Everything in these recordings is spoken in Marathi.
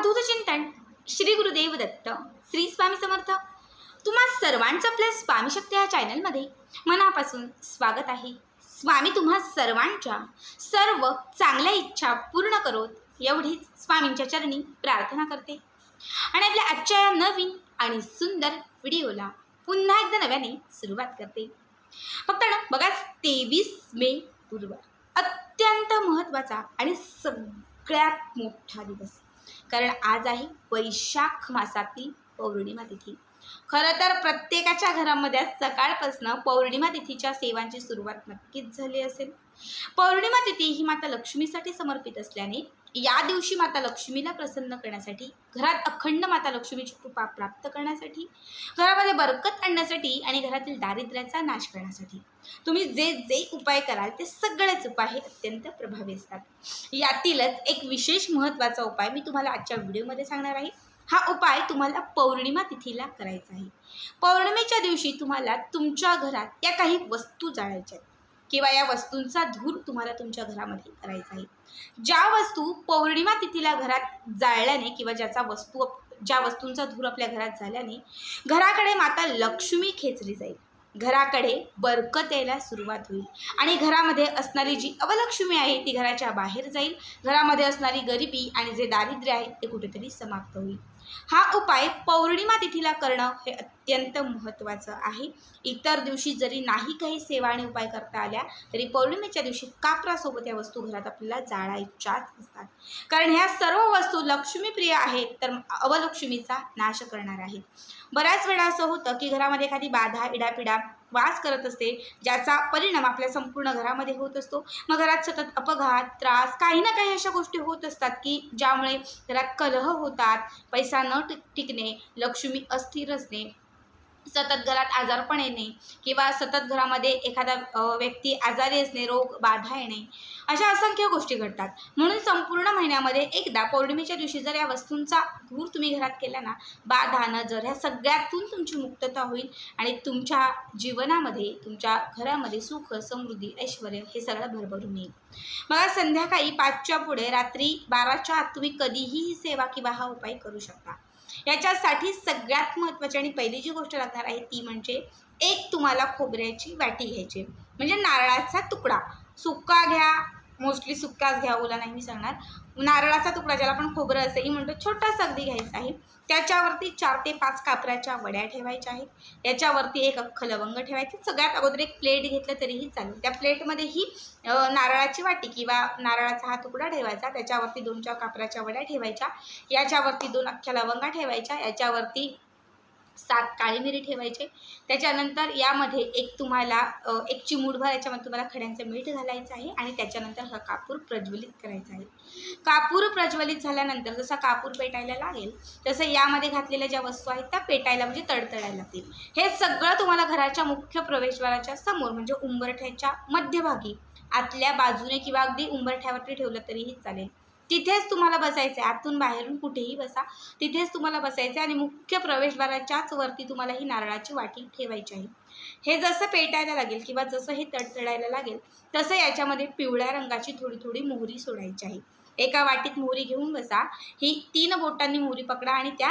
अवधूत चिंतन श्री गुरुदेव दत्त श्री स्वामी समर्थ. तुम्हा सर्वांचं आपल्या स्वामी शक्ती या चॅनलमध्ये मनापासून स्वागत आहे. स्वामी तुम्हा सर्वांच्या सर्व चांगल्या इच्छा पूर्ण करोत एवढीच स्वामींच्या चरणी प्रार्थना करते. आणि आपल्या आजच्या या नवीन आणि सुंदर व्हिडिओला पुन्हा एकदा नव्याने सुरुवात करते. फक्त ना बघा तेवीस मे गुरुवार अत्यंत महत्त्वाचा आणि सगळ्यात मोठा दिवस. कारण आज आहे वैशाख मासातील पौर्णिमा तिथी. खरं तर प्रत्येकाच्या घरामध्ये आज पौर्णिमा तिथीच्या सेवांची सुरुवात नक्कीच झाली असेल. पौर्णिमा तिथी ही माता लक्ष्मीसाठी समर्पित असल्याने या दिवशी माता लक्ष्मीला प्रसन्न करण्यासाठी घरात अखंड माता लक्ष्मीची कृपा प्राप्त करण्यासाठी घरामध्ये बरकत आणण्यासाठी आणि घरातील दारिद्र्याचा नाश करण्यासाठी. तुम्ही जे जे उपाय कराल ते सगळेच उपाय हे अत्यंत प्रभावी असतात. यातीलच एक विशेष महत्त्वाचा उपाय मी तुम्हाला आजच्या व्हिडिओमध्ये सांगणार आहे. हा उपाय तुम्हाला पौर्णिमा तिथीला करायचा आहे. पौर्णिमेच्या दिवशी तुम्हाला तुमच्या घरात या काही वस्तू जाळायच्या आहेत. किंवा या वस्तूंचा धूर तुम्हाला तुमच्या घरामध्ये करायचा आहे. ज्या वस्तू पौर्णिमा तिथीला घरात जाळल्याने किंवा ज्याचा वस्तू ज्या वस्तूंचा धूर आपल्या घरात झाल्याने घराकडे माता लक्ष्मी खेचली जाईल. घराकडे बरकत यायला सुरुवात होईल. आणि घरामध्ये असणारी जी अवलक्ष्मी आहे ती घराच्या बाहेर जाईल. घरामध्ये असणारी गरिबी आणि जे दारिद्र्य आहे ते कुठेतरी समाप्त होईल. हा उपाय पौर्णिमा तिथीला करणं हे अत्यंत महत्त्वाचं आहे. इतर दिवशी जरी नाही काही सेवा आणि उपाय करता आल्या तरी पौर्णिमेच्या दिवशी कापरासोबत या वस्तू घरात आपल्याला जाळायच्याच असतात. कारण ह्या सर्व वस्तू लक्ष्मीप्रिय आहेत तर अवलक्ष्मीचा नाश करणार आहेत. बऱ्याच वेळा असं होतं की घरामध्ये एखादी बाधा इडापिडा वास करत असते ज्याचा परिणाम आपल्या संपूर्ण घरामध्ये होत असतो. मग घरात सतत अपघात त्रास काही ना काही अशा गोष्टी होत असतात की ज्यामुळे घरात कलह होतात पैसा न टिक टिकणे लक्ष्मी अस्थिर असणे सतत घरात आजारपण येणे किंवा सतत घरामध्ये एखादा व्यक्ती आजारी असणे रोग बाधा येणे अशा असंख्य गोष्टी घडतात. म्हणून संपूर्ण महिन्यामध्ये एकदा पौर्णिमेच्या दिवशी जर या वस्तूंचा धूर तुम्ही घरात केला ना बाधा नजर ह्या सगळ्यातून तुमची मुक्तता होईल आणि तुमच्या जीवनामध्ये तुमच्या घरामध्ये सुख समृद्धी ऐश्वर हे सगळं भरभरून येईल. मला संध्याकाळी पाचच्या पुढे रात्री बाराच्या आत तुम्ही कधीही ही सेवा किंवा हा उपाय करू शकता. याच्यासाठी सगळ्यात महत्त्वाची आणि पहिली जी गोष्ट लागणार आहे ती म्हणजे एक तुम्हाला खोबऱ्याची वाटी घ्यायची. म्हणजे नारळाचा तुकडा. सुका घ्या मोस्टली सुकाच घ्या ओला नाही मी सांगणार. नारळाचा तुकडा ज्याला आपण खोबरं असंही म्हणतो छोटासा अगदी घ्यायचा आहे. त्याच्यावरती चार ते पाच कापराच्या वड्या ठेवायच्या आहेत. याच्यावरती एक अख्खं लवंग ठेवायचे. सगळ्यात अगोदर एक प्लेट घेतलं तरीही चालेल. त्या प्लेटमध्ये ही नारळाची वाटी किंवा नारळाचा हा तुकडा ठेवायचा. त्याच्यावरती दोन चार कापराच्या वड्या ठेवायच्या. याच्यावरती दोन अख्ख्या लवंगा ठेवायच्या. याच्यावरती सात काळी मिरी ठेवायचे. त्याच्यानंतर यामध्ये एक तुम्हाला एक चिमूटभर याच्यामध्ये तुम्हाला खड्यांचं मीठ घालायचं आहे आणि त्याच्यानंतर हा कापूर प्रज्वलित करायचा आहे. कापूर प्रज्वलित झाल्यानंतर जसा कापूर पेटायला लागेल तसं यामध्ये घातलेल्या ज्या वस्तू आहेत त्या पेटायला म्हणजे तडतडायला लागतील. हे सगळं तुम्हाला घराच्या मुख्य प्रवेशद्वाराच्या समोर म्हणजे उंबरठ्याच्या मध्यभागी आतल्या बाजूने किंवा अगदी उंबरठ्यावरती ठेवलं तरीही चालेल. तिथेच तुम्हाला बसायचं आहे आतून बाहेरून कुठेही बसा. तिथेच तुम्हाला बसायचं आहे आणि मुख्य प्रवेशद्वाराच्याच वरती तुम्हाला ही नारळाची वाटी ठेवायची आहे. हे जसं पेटायला लागेल किंवा जसं हे तडतडायला लागेल तसं याच्यामध्ये पिवळ्या रंगाची थोडी थोडी मोहरी सोडायची आहे. एका वाटीत मोहरी घेऊन बसा. ही तीन बोटांनी मोहरी पकडा आणि त्या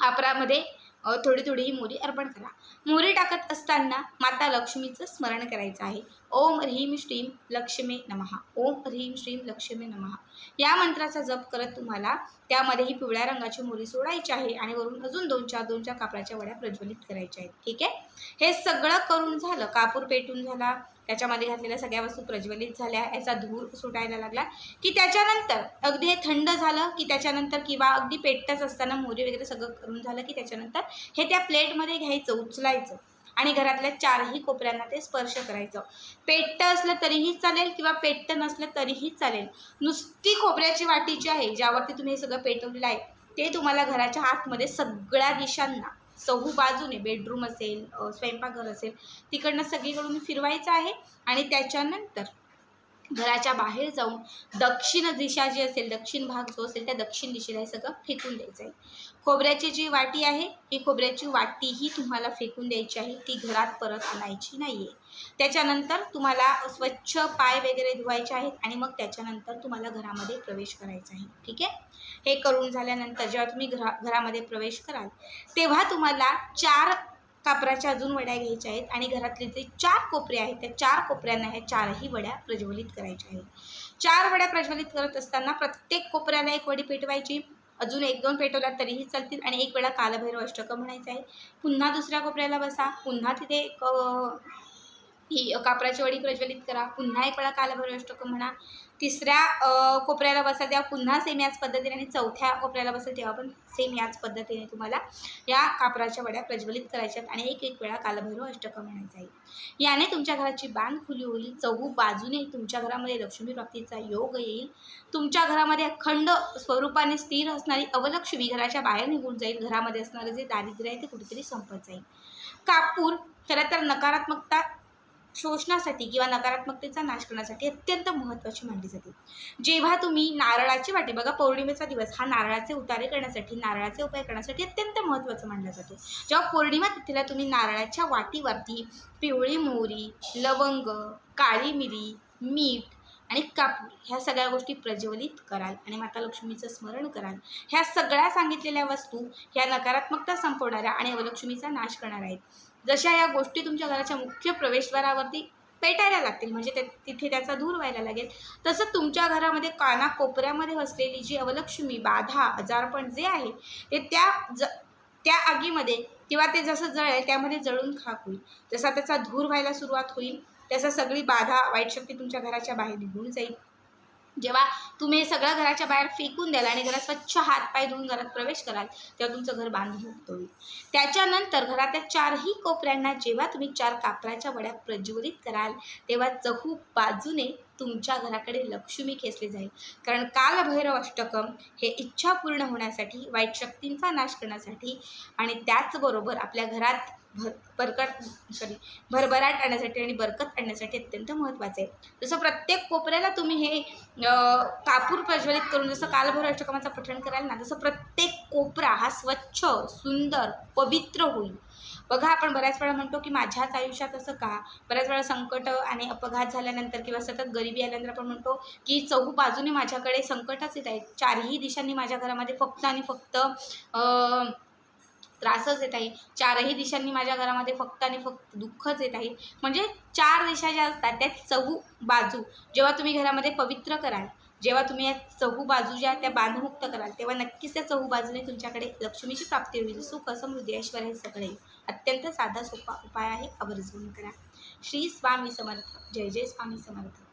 आपरामध्ये थोडी थोडी ही मोहरी अर्पण करा. मोहरी टाकत असताना माता लक्ष्मीचं स्मरण करायचं आहे. ओम ह्रीम श्रीम लक्ष्मी नमहा ओम ह्रीम श्रीम लक्ष्मी नमहा या मंत्राचा जप करत तुम्हाला त्यामध्ये ही पिवळ्या रंगाची मोहरी सोडायची आहे आणि वरून अजून दोन चार दोन चार कापराच्या वड्या प्रज्वलित करायच्या आहेत. ठीक आहे? हे सगळं करून झालं. कापूर पेटून झाला. त्याच्यामध्ये घातलेल्या सगळ्या वस्तू प्रज्वलित झाल्या याचा धूर सुटायला लागला. की त्याच्यानंतर अगदी हे थंड झालं की त्याच्यानंतर किंवा अगदी पेटतच असताना मोरी वगैरे सगळं करून झालं की त्याच्यानंतर हे त्या प्लेटमध्ये घ्यायचं उचलायचं. आणि घरातल्या चारही कोपऱ्यांना ते स्पर्श करायचं. पेटतं असलं तरीही चालेल किंवा पेटतं नसलं तरीही चालेल. नुसती खोबऱ्याची वाटी जी आहे ज्यावरती तुम्ही हे सगळं पेटवलेलं आहे ते तुम्हाला घराच्या आतमध्ये सगळ्या दिशांना चहू बाजूने बेडरूम असेल स्वयंपाकघर असेल तिकडनं सगळीकडून फिरवायचं आहे आणि त्याच्यानंतर घराच्या बाहेर जाऊन दक्षिण दिशा जी असेल दक्षिण भाग जो असेल त्या दक्षिण दिशेला हे सगळं फेकून द्यायचं आहे. खोबऱ्याची जी वाटी आहे ही खोबऱ्याची वाटीही तुम्हाला फेकून द्यायची आहे. ती घरात परत आणायची नाही आहे त्याच्यानंतर तुम्हाला स्वच्छ पाय वगैरे धुवायचे आहेत आणि मग त्याच्यानंतर तुम्हाला घरामध्ये प्रवेश करायचा आहे. ठीक आहे? हे करून झाल्यानंतर जेव्हा तुम्ही घरा घरामध्ये प्रवेश कराल तेव्हा तुम्हाला चार कापराच्या अजून वड्या घ्यायच्या आहेत आणि घरातले जे चार कोपरे आहेत त्या चार कोपऱ्यांना ह्या चारही वड्या प्रज्वलित करायच्या आहेत. चार वड्या प्रज्वलित करत असताना प्रत्येक कोपऱ्याला एक वडी पेटवायची. अजून एक दोन पेटवल्या तरीही चालतील आणि एक वेळा कालभैरव अष्टकं म्हणायचं आहे. पुन्हा दुसऱ्या कोपऱ्याला बसा. पुन्हा तिथे एक ही कापराची वडी प्रज्वलित करा पुन्हा एक वेळा कालभैरव म्हणा. तिसऱ्या कोपऱ्याला बसा तेव्हा पुन्हा सेम याच पद्धतीने आणि चौथ्या कोपऱ्याला बसा तेव्हा पण सेम याच पद्धतीने तुम्हाला या कापराच्या वड्या प्रज्वलित करायच्यात आणि एक एक वेळा कालभैरव अष्टक म्हणायचा आहे. याने तुमच्या घराची बांध खुली होईल चहू बाजूने तुमच्या घरामध्ये लक्ष्मी प्राप्तीचा योग येईल. तुमच्या घरामध्ये अखंड स्वरूपाने स्थिर असणारी अवलक्ष्मी घराच्या बाहेर निघून जाईल. घरामध्ये असणारं जे दारिद्र्य आहे ते कुठेतरी संपत जाईल. कापूर खरं तर नकारात्मकता शोषणासाठी किंवा नकारात्मकतेचा नाश करण्यासाठी अत्यंत महत्त्वाची मानली जाते. जेव्हा तुम्ही नारळाची वाटी बघा पौर्णिमेचा दिवस हा नारळाचे उतारे करण्यासाठी नारळाचे उपाय करण्यासाठी अत्यंत महत्त्वाचा मानला जातो. जेव्हा पौर्णिमा तिथीला तुम्ही नारळाच्या वाटीवरती पिवळी मोहरी लवंग काळी मिरी मीठ आणि कापूर ह्या सगळ्या गोष्टी प्रज्वलित कराल आणि माता लक्ष्मीचं स्मरण कराल. ह्या सगळ्या सांगितलेल्या वस्तू ह्या नकारात्मकता संपवणाऱ्या आणि अवलक्ष्मीचा नाश करणाऱ्या आहेत. जशा या गोष्टी तुमच्या घराच्या मुख्य प्रवेशद्वारावरती पेटायला लागतील म्हणजे ते तिथे त्याचा दूर व्हायला लागेल. तसं तुमच्या घरामध्ये काना कोपऱ्यामध्ये जी अवलक्ष्मी बाधा आजारपण जे आहे ते त्या ज त्या आगीमध्ये किंवा ते जसं जळेल त्यामध्ये जळून खाक होईल. जसा त्याचा धूर व्हायला सुरुवात होईल त्याचा सगळी बाधा वाईट शक्ती तुमच्या घराच्या बाहेर निघून जाईल. जेव्हा तुम्ही हे सगळं घराच्या बाहेर फेकून द्याल आणि घरात स्वच्छ हातपाय धुवून घरात प्रवेश कराल तेव्हा तुमचं घर बांधून होईल त्याच्यानंतर घरातल्या चारही कोपऱ्यांना जेव्हा तुम्ही चार कापराच्या वड्या प्रज्वलित कराल तेव्हा चहू बाजूने तुमच्या घराकडे लक्ष्मी खेचले जाईल. कारण कालभैरव अष्टकम हे इच्छा पूर्ण होण्यासाठी वाईट शक्तींचा नाश करण्यासाठी आणि त्याचबरोबर आपल्या घरात भर बरकट सॉरी भरभराट आणण्यासाठी आणि बरकत आणण्यासाठी अत्यंत महत्त्वाचं आहे. जसं प्रत्येक कोपऱ्याला तुम्ही हे कापूर प्रज्वलित करून जसं कालभैरव अष्टकामाचं पठण कराल ना तसं प्रत्येक कोपरा हा स्वच्छ सुंदर पवित्र होईल. बघा आपण बऱ्याच वेळा म्हणतो की माझ्याच आयुष्यात असं का? बऱ्याच वेळा संकट आणि अपघात झाल्यानंतर किंवा सतत गरिबी आल्यानंतर आपण म्हणतो की चहू बाजूने माझ्याकडे संकटच येत आहेत चारही दिशांनी माझ्या घरामध्ये फक्त आणि फक्त त्रासच येत आहे. चारही दिशांनी माझ्या घरामध्ये फक्त आणि फक्त दुःखच येत आहे. म्हणजे चार दिशा ज्या असतात त्या चहू बाजू. जेव्हा तुम्ही घरामध्ये पवित्र कराल जेव्हा तुम्ही या चहू बाजू ज्या त्या बांधमुक्त कराल तेव्हा नक्कीच त्या चहू बाजूने तुमच्याकडे लक्ष्मीची प्राप्ती होईल. म्हणजे सुख समृद्धी ऐश्वर हे सगळे अत्यंत साधा सोपा उपाय आहे. आवर्जून करा. श्री स्वामी समर्थ. जय जय स्वामी समर्थ.